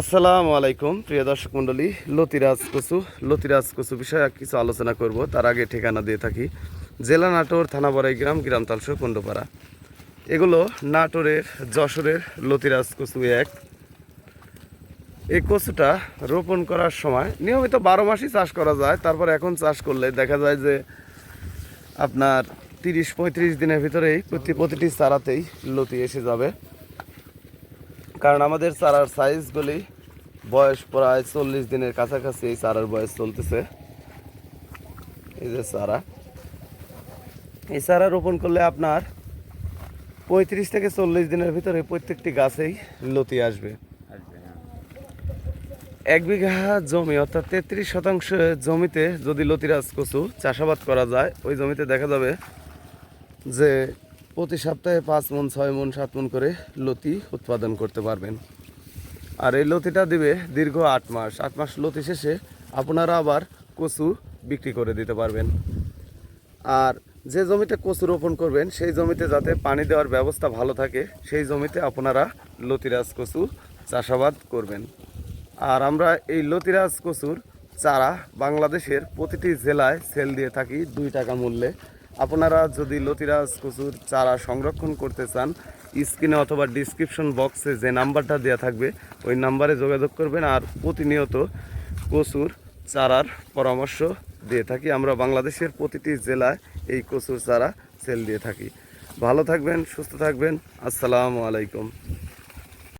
আসসালামু আলাইকুম, প্রিয় দর্শক মণ্ডলী। লতিরাজ কচু লতিরাজ কচু বিষয়ে কিছু আলোচনা করব। তার আগে ঠিকানা দিয়ে থাকি। জেলা নাটোর, থানা বড়াই গ্রাম গ্রাম তালসো কুণ্ডপাড়া। এগুলো নাটোরের যশোরের লতিরাজ কচু এক। এই কচুটা রোপণ করার সময় নিয়মিত বারো মাসই চাষ করা যায়। তারপর এখন চাষ করলে দেখা যায় যে আপনার তিরিশ পঁয়ত্রিশ দিনের ভিতরেই প্রতি প্রতিটি চারাতেই লতি এসে যাবে। কারণ আমাদের চারার সাইজগুলি বয়স প্রায় চল্লিশ দিনের কাছাকাছি এই চারার বয়স চলতেছে। এই যে চারা এই চারা রোপণ করলে আপনার পঁয়ত্রিশ থেকে চল্লিশ দিনের ভিতরে প্রত্যেকটি গাছেই লতি আসবে। এক বিঘা জমি, অর্থাৎ তেত্রিশ শতাংশ জমিতে যদি লতিরাজ কচু চাষাবাদ করা যায়, ওই জমিতে দেখা যাবে যে প্রতি সপ্তাহে পাঁচ মন ছয় মন সাত মন করে লতি উৎপাদন করতে পারবেন। আর এই লতিটা দিবে দীর্ঘ আট মাস। আট মাস লতি শেষে আপনারা আবার কচু বিক্রি করে দিতে পারবেন। আর যে জমিতে কচু রোপণ করবেন, সেই জমিতে যাতে পানি দেওয়ার ব্যবস্থা ভালো থাকে, সেই জমিতে আপনারা লতিরাজ কচু চাষাবাদ করবেন। আর আমরা এই লতিরাজ কচুর চারা বাংলাদেশের প্রতিটি জেলায় সেল দিয়ে থাকি দুই টাকা মূল্যে। আপনারা যদি লতিরাজ কচুর চারা সংরক্ষণ করতে চান, স্ক্রিনে অথবা ডিসক্রিপশন বক্সে যে নাম্বারটা দেওয়া থাকবে, ওই নাম্বারে যোগাযোগ করবেন আর প্রতিনিয়ত কচুর চারার পরামর্শ দিয়ে থাকি। আমরা বাংলাদেশের প্রতিটি জেলায় এই কচুর চারা সেল দিয়ে থাকি। ভালো থাকবেন, সুস্থ থাকবেন। আসসালামু আলাইকুম।